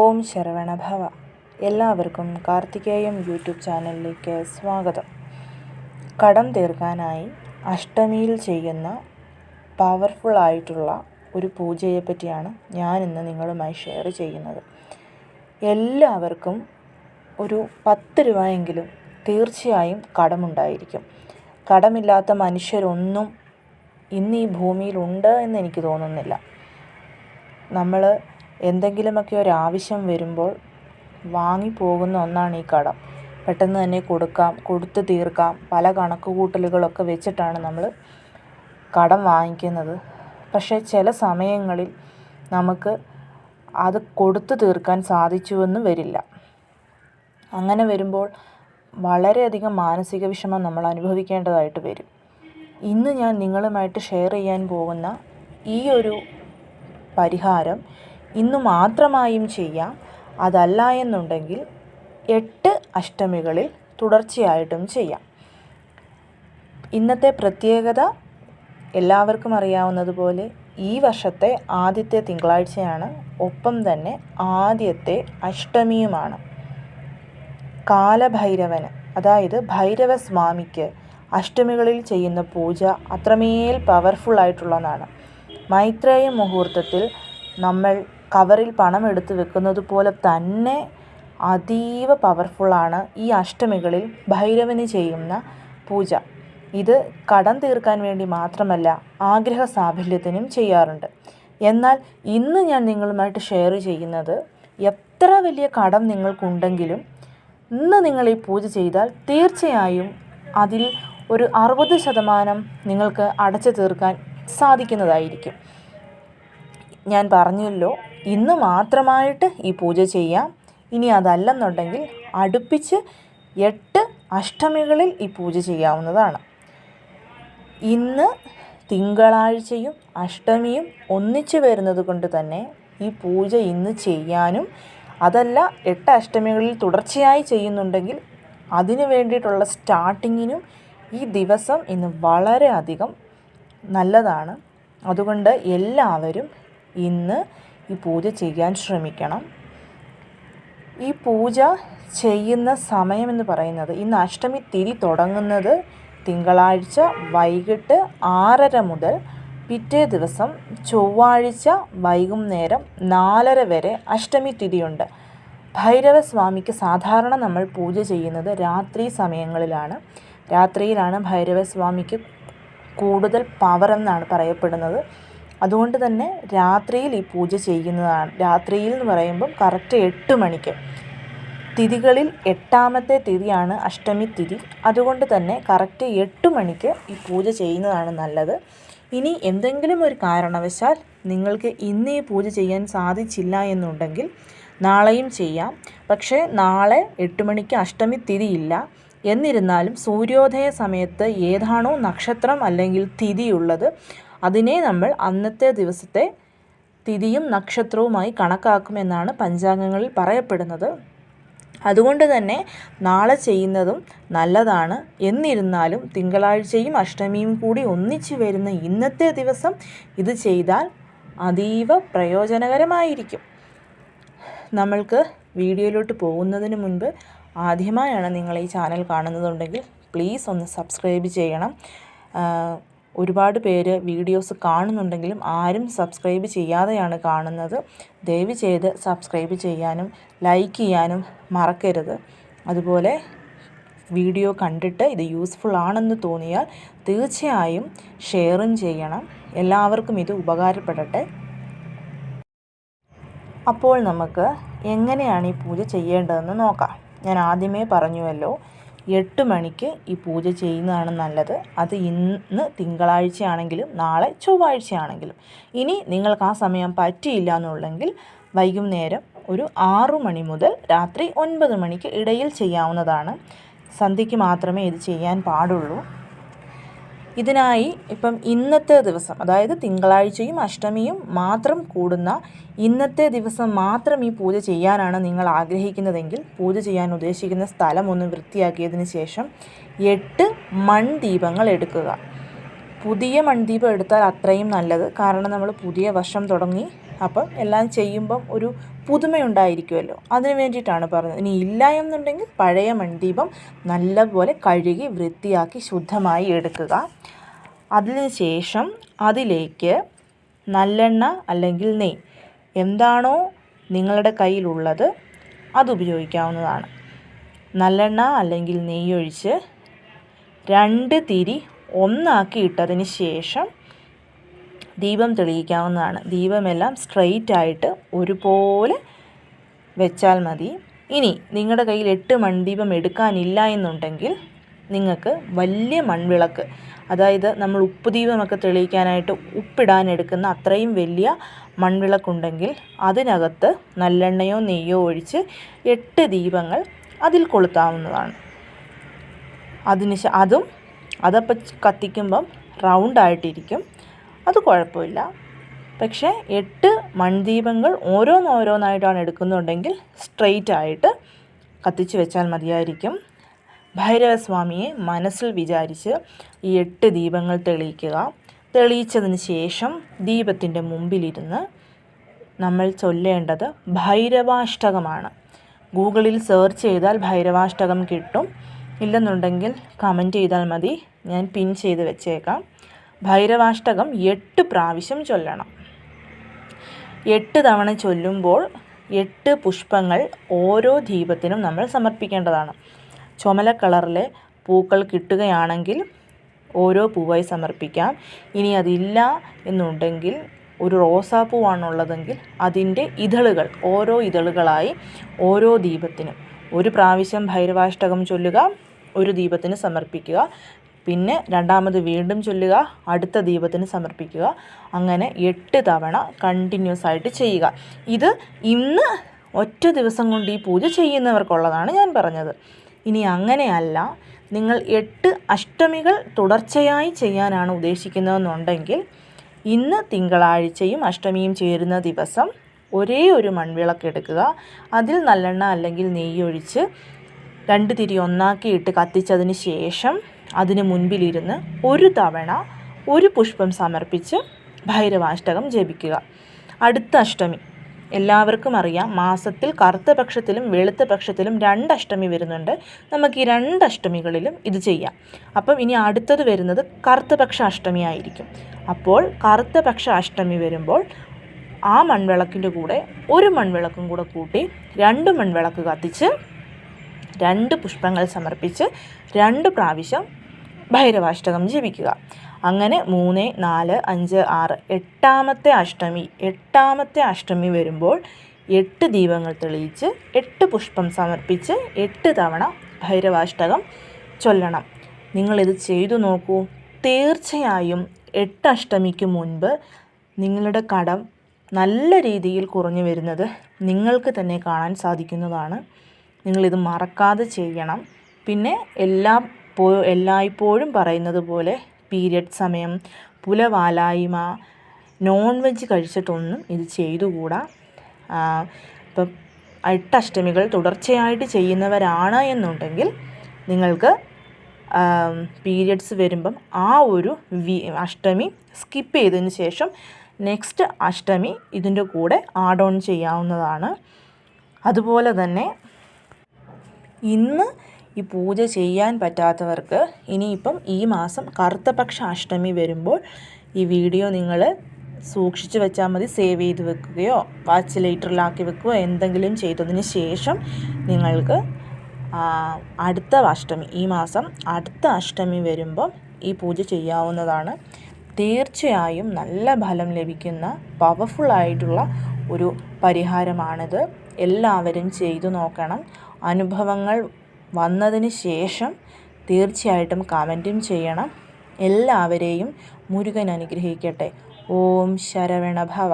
ഓം ശരവണഭവ. എല്ലാവർക്കും കാർത്തികേയം യൂട്യൂബ് ചാനലിലേക്ക് സ്വാഗതം. കടം തീർക്കാനായി അഷ്ടമിയിൽ ചെയ്യുന്ന പവർഫുൾ ആയിട്ടുള്ള ഒരു പൂജയെ പറ്റിയാണ് ഞാൻ ഇന്ന് നിങ്ങളുമായി ഷെയർ ചെയ്യുന്നത്. എല്ലാവർക്കും ഒരു പത്ത് രൂപയെങ്കിലും തീർച്ചയായും കടമുണ്ടായിരിക്കും. കടമില്ലാത്ത മനുഷ്യരൊന്നും ഇന്ന് ഈ ഭൂമിയിലുണ്ട് എന്ന് എനിക്ക് തോന്നുന്നില്ല. നമ്മൾ എന്തെങ്കിലുമൊക്കെ ഒരാവശ്യം വരുമ്പോൾ വാങ്ങിപ്പോകുന്ന ഒന്നാണ് ഈ കടം. പെട്ടെന്ന് തന്നെ കൊടുക്കാം കൊടുത്ത് തീർക്കാം. പല കണക്കുകൂട്ടലുകളൊക്കെ വെച്ചിട്ടാണ് നമ്മൾ കടം വാങ്ങിക്കുന്നത്. പക്ഷേ ചില സമയങ്ങളിൽ നമുക്ക് അത് കൊടുത്തു തീർക്കാൻ സാധിച്ചുവെന്ന് വരില്ല. അങ്ങനെ വരുമ്പോൾ വളരെയധികം മാനസിക വിഷമം നമ്മൾ അനുഭവിക്കേണ്ടതായിട്ട് വരും. ഇന്ന് ഞാൻ നിങ്ങളുമായിട്ട് ഷെയർ ചെയ്യാൻ പോകുന്ന ഈ ഒരു പരിഹാരം ഇന്ന് മാത്രമായും ചെയ്യാം. അതല്ല എന്നുണ്ടെങ്കിൽ എട്ട് അഷ്ടമികളിൽ തുടർച്ചയായിട്ടും ചെയ്യാം. ഇന്നത്തെ പ്രത്യേകത എല്ലാവർക്കും അറിയാവുന്നതുപോലെ ഈ വർഷത്തെ ആദ്യത്തെ തിങ്കളാഴ്ചയാണ്. ഒപ്പം തന്നെ ആദ്യത്തെ അഷ്ടമിയുമാണ്. കാലഭൈരവന് അതായത് ഭൈരവ സ്വാമിക്ക് അഷ്ടമികളിൽ ചെയ്യുന്ന പൂജ അത്രമേൽ പവർഫുൾ ആയിട്ടുള്ളതാണ്. മൈത്രേയ മുഹൂർത്തത്തിൽ നമ്മൾ കവറിൽ പണം എടുത്ത് വെക്കുന്നത് പോലെ തന്നെ അതീവ പവർഫുള്ളാണ് ഈ അഷ്ടമികളിൽ ഭൈരവന് ചെയ്യുന്ന പൂജ. ഇത് കടം തീർക്കാൻ വേണ്ടി മാത്രമല്ല ആഗ്രഹ സാഫല്യത്തിനും ചെയ്യാറുണ്ട്. എന്നാൽ ഇന്ന് ഞാൻ നിങ്ങളുമായിട്ട് ഷെയർ ചെയ്യുന്നത് എത്ര വലിയ കടം നിങ്ങൾക്കുണ്ടെങ്കിലും ഇന്ന് നിങ്ങൾ ഈ പൂജ ചെയ്താൽ തീർച്ചയായും അതിൽ ഒരു അറുപത് ശതമാനം നിങ്ങൾക്ക് അടച്ചു തീർക്കാൻ സാധിക്കുന്നതായിരിക്കും. ഞാൻ പറഞ്ഞല്ലോ ഇന്ന് മാത്രമായിട്ട് ഈ പൂജ ചെയ്യാം. ഇനി അതല്ലെന്നുണ്ടെങ്കിൽ അടുപ്പിച്ച് എട്ട് അഷ്ടമികളിൽ ഈ പൂജ ചെയ്യാവുന്നതാണ്. ഇന്ന് തിങ്കളാഴ്ചയും അഷ്ടമിയും ഒന്നിച്ചു വരുന്നത് കൊണ്ട് തന്നെ ഈ പൂജ ഇന്ന് ചെയ്യാനും അതല്ല എട്ട് അഷ്ടമികളിൽ തുടർച്ചയായി ചെയ്യുന്നുണ്ടെങ്കിൽ അതിനു വേണ്ടിയിട്ടുള്ള സ്റ്റാർട്ടിങ്ങിനും ഈ ദിവസം ഇന്ന് വളരെയധികം നല്ലതാണ്. അതുകൊണ്ട് എല്ലാവരും ഇന്ന് ഈ പൂജ ചെയ്യാൻ ശ്രമിക്കണം. ഈ പൂജ ചെയ്യുന്ന സമയമെന്ന് പറയുന്നത് ഇന്ന് അഷ്ടമി തിരി തുടങ്ങുന്നത് തിങ്കളാഴ്ച വൈകിട്ട് ആറര മുതൽ പിറ്റേ ദിവസം ചൊവ്വാഴ്ച വൈകുന്നേരം നാലര വരെ അഷ്ടമി തിഥിയുണ്ട്. ഭൈരവസ്വാമിക്ക് സാധാരണ നമ്മൾ പൂജ ചെയ്യുന്നത് രാത്രി സമയങ്ങളിലാണ്. രാത്രിയിലാണ് ഭൈരവസ്വാമിക്ക് കൂടുതൽ പവർ എന്നാണ് പറയപ്പെടുന്നത്. അതുകൊണ്ട് തന്നെ രാത്രിയിൽ ഈ പൂജ ചെയ്യുന്നതാണ്. രാത്രിയിൽ എന്ന് പറയുമ്പം കറക്റ്റ് എട്ട് മണിക്ക്. തിഥികളിൽ എട്ടാമത്തെ തിഥിയാണ് അഷ്ടമി തിഥി. അതുകൊണ്ട് തന്നെ കറക്റ്റ് എട്ട് മണിക്ക് ഈ പൂജ ചെയ്യുന്നതാണ് നല്ലത്. ഇനി എന്തെങ്കിലും ഒരു കാരണവശാൽ നിങ്ങൾക്ക് ഇന്ന് ഈ പൂജ ചെയ്യാൻ സാധിച്ചില്ല എന്നുണ്ടെങ്കിൽ നാളെയും ചെയ്യാം. പക്ഷേ നാളെ എട്ട് മണിക്ക് അഷ്ടമി തിഥി ഇല്ല. എന്നിരുന്നാലും സൂര്യോദയ സമയത്ത് ഏതാണോ നക്ഷത്രം അല്ലെങ്കിൽ തിഥിയുള്ളത് അതിനെ നമ്മൾ അന്നത്തെ ദിവസത്തെ തിഥിയും നക്ഷത്രവുമായി കണക്കാക്കുമെന്നാണ് പഞ്ചാംഗങ്ങളിൽ പറയപ്പെടുന്നത്. അതുകൊണ്ട് തന്നെ നാളെ ചെയ്യുന്നതും നല്ലതാണ്. എന്നിരുന്നാലും തിങ്കളാഴ്ചയും അഷ്ടമിയും കൂടി ഒന്നിച്ചു വരുന്ന ഇന്നത്തെ ദിവസം ഇത് ചെയ്താൽ അതീവ പ്രയോജനകരമായിരിക്കും. നമ്മൾക്ക് വീഡിയോയിലോട്ട് പോകുന്നതിന് മുൻപ് ആദ്യമായാണ് നിങ്ങൾ ഈ ചാനൽ കാണുന്നതുണ്ടെങ്കിൽ പ്ലീസ് ഒന്ന് സബ്സ്ക്രൈബ് ചെയ്യണം. ഒരുപാട് പേര് വീഡിയോസ് കാണുന്നുണ്ടെങ്കിലും ആരും സബ്സ്ക്രൈബ് ചെയ്യാതെയാണ് കാണുന്നത്. ദയവ് ചെയ്ത് സബ്സ്ക്രൈബ് ചെയ്യാനും ലൈക്ക് ചെയ്യാനും മറക്കരുത്. അതുപോലെ വീഡിയോ കണ്ടിട്ട് ഇത് യൂസ്ഫുൾ ആണെന്ന് തോന്നിയാൽ തീർച്ചയായും ഷെയറും ചെയ്യണം. എല്ലാവർക്കും ഇത് ഉപകാരപ്പെടട്ടെ. അപ്പോൾ നമുക്ക് എങ്ങനെയാണ് ഈ പൂജ ചെയ്യേണ്ടതെന്ന് നോക്കാം. ഞാൻ ആദ്യമേ പറഞ്ഞുവല്ലോ എട്ട് മണിക്ക് ഈ പൂജ ചെയ്യുന്നതാണ് നല്ലത്. അത് ഇന്ന് തിങ്കളാഴ്ചയാണെങ്കിലും നാളെ ചൊവ്വാഴ്ചയാണെങ്കിലും. ഇനി നിങ്ങൾക്ക് ആ സമയം പറ്റിയില്ല എന്നുള്ളെങ്കിൽ വൈകുന്നേരം ഒരു ആറു മണി മുതൽ രാത്രി ഒൻപത് മണിക്ക് ഇടയിൽ ചെയ്യാവുന്നതാണ്. സന്ധ്യയ്ക്ക് മാത്രമേ ഇത് ചെയ്യാൻ പാടുള്ളൂ. ഇതിനായി ഇപ്പം ഇന്നത്തെ ദിവസം അതായത് തിങ്കളാഴ്ചയും അഷ്ടമിയും മാത്രം കൂടുന്ന ഇന്നത്തെ ദിവസം മാത്രം ഈ പൂജ ചെയ്യാനാണ് നിങ്ങൾ ആഗ്രഹിക്കുന്നതെങ്കിൽ പൂജ ചെയ്യാൻ ഉദ്ദേശിക്കുന്ന സ്ഥലം ഒന്ന് വൃത്തിയാക്കിയതിന് ശേഷം എട്ട് മൺദീപങ്ങൾ എടുക്കുക. പുതിയ മൺദീപം എടുത്താൽ അത്രയും നല്ലത്. കാരണം നമ്മൾ പുതിയ വർഷം തുടങ്ങി അപ്പം എല്ലാം ചെയ്യുമ്പം ഒരു പുതുമയുണ്ടായിരിക്കുമല്ലോ. അതിന് വേണ്ടിയിട്ടാണ് പറഞ്ഞത്. ഇനി ഇല്ല എന്നുണ്ടെങ്കിൽ പഴയ മൺദീപം നല്ലപോലെ കഴുകി വൃത്തിയാക്കി ശുദ്ധമായി എടുക്കുക. അതിന് ശേഷം അതിലേക്ക് നല്ലെണ്ണ അല്ലെങ്കിൽ നെയ് എന്താണോ നിങ്ങളുടെ കയ്യിലുള്ളത് അത് ഉപയോഗിക്കാവുന്നതാണ്. നല്ലെണ്ണ അല്ലെങ്കിൽ നെയ്യൊഴിച്ച് രണ്ട് തിരി ഒന്നാക്കി ഇട്ടതിന് ശേഷം ദീപം തെളിയിക്കാവുന്നതാണ്. ദീപമെല്ലാം സ്ട്രെയിറ്റ് ആയിട്ട് ഒരുപോലെ വെച്ചാൽ മതി. ഇനി നിങ്ങളുടെ കയ്യിൽ എട്ട് മൺദീപം എടുക്കാനില്ല എന്നുണ്ടെങ്കിൽ നിങ്ങൾക്ക് വലിയ മൺവിളക്ക് അതായത് നമ്മൾ ഉപ്പ് ദീപമൊക്കെ തെളിയിക്കാനായിട്ട് ഉപ്പിടാൻ എടുക്കുന്ന അത്രയും വലിയ മൺവിളക്കുണ്ടെങ്കിൽ അതിനകത്ത് നല്ലെണ്ണയോ നെയ്യോ ഒഴിച്ച് എട്ട് ദീപങ്ങൾ അതിൽ കൊളുത്താവുന്നതാണ്. അതിന് അതും അതപ്പം കത്തിക്കുമ്പം റൗണ്ടായിട്ടിരിക്കും അത് കുഴപ്പമില്ല. പക്ഷേ എട്ട് മൺദീപങ്ങൾ ഓരോന്നോരോന്നായിട്ടാണ് എടുക്കുന്നുണ്ടെങ്കിൽ സ്ട്രെയിറ്റ് ആയിട്ട് കത്തിച്ചു വെച്ചാൽ മതിയായിരിക്കും. ഭൈരവസ്വാമിയെ മനസ്സിൽ വിചാരിച്ച് ഈ എട്ട് ദീപങ്ങൾ തെളിയിക്കുക. തെളിയിച്ചതിന് ശേഷം ദീപത്തിന്റെ മുമ്പിലിരുന്ന് നമ്മൾ ചൊല്ലേണ്ടത് ഭൈരവാഷ്ടകമാണ്. ഗൂഗിളിൽ സെർച്ച് ചെയ്താൽ ഭൈരവാഷ്ടകം കിട്ടും. ഇല്ലെന്നുണ്ടെങ്കിൽ കമന്റ് ചെയ്താൽ മതി. ഞാൻ പിൻ ചെയ്ത് വെച്ചേക്കാം. ഭൈരവാഷ്ടകം എട്ട് പ്രാവശ്യം ചൊല്ലണം. എട്ട് തവണ ചൊല്ലുമ്പോൾ എട്ട് പുഷ്പങ്ങൾ ഓരോ ദീപത്തിനും നമ്മൾ സമർപ്പിക്കേണ്ടതാണ്. ചുമല കളറിലെ പൂക്കൾ കിട്ടുകയാണെങ്കിൽ ഓരോ പൂവായി സമർപ്പിക്കാം. ഇനി അതില്ല എന്നുണ്ടെങ്കിൽ ഒരു റോസാപ്പൂവാണുള്ളതെങ്കിൽ അതിന്റെ ഇതളുകൾ ഓരോ ഇതളുകളായി ഓരോ ദീപത്തിനും. ഒരു പ്രാവശ്യം ഭൈരവാഷ്ടകം ചൊല്ലുക ഒരു ദീപത്തിന് സമർപ്പിക്കുക. പിന്നെ രണ്ടാമത് വീണ്ടും ചൊല്ലുക അടുത്ത ദീപത്തിന് സമർപ്പിക്കുക. അങ്ങനെ എട്ട് തവണ കണ്ടിന്യൂസ് ആയിട്ട് ചെയ്യുക. ഇത് ഇന്ന് ഒറ്റ ദിവസം കൊണ്ട് ഈ പൂജ ചെയ്യുന്നവർക്കുള്ളതാണ് ഞാൻ പറഞ്ഞത്. ഇനി അങ്ങനെയല്ല നിങ്ങൾ എട്ട് അഷ്ടമികൾ തുടർച്ചയായി ചെയ്യാനാണ് ഉദ്ദേശിക്കുന്നതെന്നുണ്ടെങ്കിൽ ഇന്ന് തിങ്കളാഴ്ചയും അഷ്ടമിയും ചേരുന്ന ദിവസം ഒരേ ഒരു മൺവിളക്ക് എടുക്കുക. അതിൽ നല്ലെണ്ണ അല്ലെങ്കിൽ നെയ്യ് ഒഴിച്ച് രണ്ട് തിരി ഒന്നാക്കിയിട്ട് കത്തിച്ചതിന് ശേഷം അതിന് മുൻപിലിരുന്ന് ഒരു തവണ ഒരു പുഷ്പം സമർപ്പിച്ച് ഭൈരവാഷ്ടകം ജപിക്കുക. അടുത്ത അഷ്ടമി. എല്ലാവർക്കും അറിയാം മാസത്തിൽ കറുത്ത പക്ഷത്തിലും വെളുത്ത പക്ഷത്തിലും രണ്ട് അഷ്ടമി വരുന്നുണ്ട്. നമുക്ക് ഈ രണ്ട് അഷ്ടമികളിലും ഇത് ചെയ്യാം. അപ്പം ഇനി അടുത്തത് വരുന്നത് കറുത്ത പക്ഷ അഷ്ടമി ആയിരിക്കും. അപ്പോൾ കറുത്ത പക്ഷ അഷ്ടമി വരുമ്പോൾ ആ മൺവിളക്കിന്റെ കൂടെ ഒരു മൺവിളക്കും കൂടെ കൂട്ടി രണ്ട് മൺവിളക്ക് കത്തിച്ച് രണ്ട് പുഷ്പങ്ങൾ സമർപ്പിച്ച് രണ്ട് പ്രാവശ്യം ഭൈരവാഷ്ടകം ജപിക്കുക. അങ്ങനെ മൂന്ന് നാല് അഞ്ച് ആറ് എട്ടാമത്തെ അഷ്ടമി എട്ടാമത്തെ അഷ്ടമി വരുമ്പോൾ എട്ട് ദീപങ്ങൾ തെളിയിച്ച് എട്ട് പുഷ്പം സമർപ്പിച്ച് എട്ട് തവണ ഭൈരവാഷ്ടകം ചൊല്ലണം. നിങ്ങളിത് ചെയ്തു നോക്കൂ. തീർച്ചയായും എട്ട് അഷ്ടമിക്ക് മുൻപ് നിങ്ങളുടെ കടം നല്ല രീതിയിൽ കുറഞ്ഞു വരുന്നത് നിങ്ങൾക്ക് തന്നെ കാണാൻ സാധിക്കുന്നതാണ്. നിങ്ങളിത് മറക്കാതെ ചെയ്യണം. പിന്നെ എല്ലാം പോ എല്ലായ്പ്പോഴും പറയുന്നത് പോലെ പീരിയഡ് സമയം പുലവാലായ്മ നോൺ വെജ് കഴിച്ചിട്ടൊന്നും ഇത് ചെയ്തുകൂടാ. ഇപ്പം എട്ടഷ്ടമികൾ തുടർച്ചയായിട്ട് ചെയ്യുന്നവരാണ് എന്നുണ്ടെങ്കിൽ നിങ്ങൾക്ക് പീരിയഡ്സ് വരുമ്പം ആ ഒരു വി അഷ്ടമി സ്കിപ്പ് ചെയ്തതിന് ശേഷം നെക്സ്റ്റ് അഷ്ടമി ഇതിന്റെ കൂടെ ആഡ് ഓൺ ചെയ്യാവുന്നതാണ്. അതുപോലെ തന്നെ ഇന്ന് ഈ പൂജ ചെയ്യാൻ പറ്റാത്തവർക്ക് ഇനിയിപ്പം ഈ മാസം കറുത്തപക്ഷ അഷ്ടമി വരുമ്പോൾ ഈ വീഡിയോ നിങ്ങൾ സൂക്ഷിച്ചു വെച്ചാൽ മതി സേവ് ചെയ്ത് വെക്കുകയോ വാച്ച് ലൈറ്ററിലാക്കി വെക്കുകയോ എന്തെങ്കിലും ചെയ്തതിന് ശേഷം നിങ്ങൾക്ക് അടുത്ത അഷ്ടമി ഈ മാസം അടുത്ത അഷ്ടമി വരുമ്പം ഈ പൂജ ചെയ്യാവുന്നതാണ്. തീർച്ചയായും നല്ല ഫലം ലഭിക്കുന്ന പവർഫുള്ളായിട്ടുള്ള ഒരു പരിഹാരമാണിത്. എല്ലാവരും ചെയ്തു നോക്കണം. അനുഭവങ്ങൾ വന്നതിന് ശേഷം തീർച്ചയായിട്ടും കമന്റും ചെയ്യണം. എല്ലാവരെയും മുരുകൻ അനുഗ്രഹിക്കട്ടെ. ഓം ശരവണ ഭവ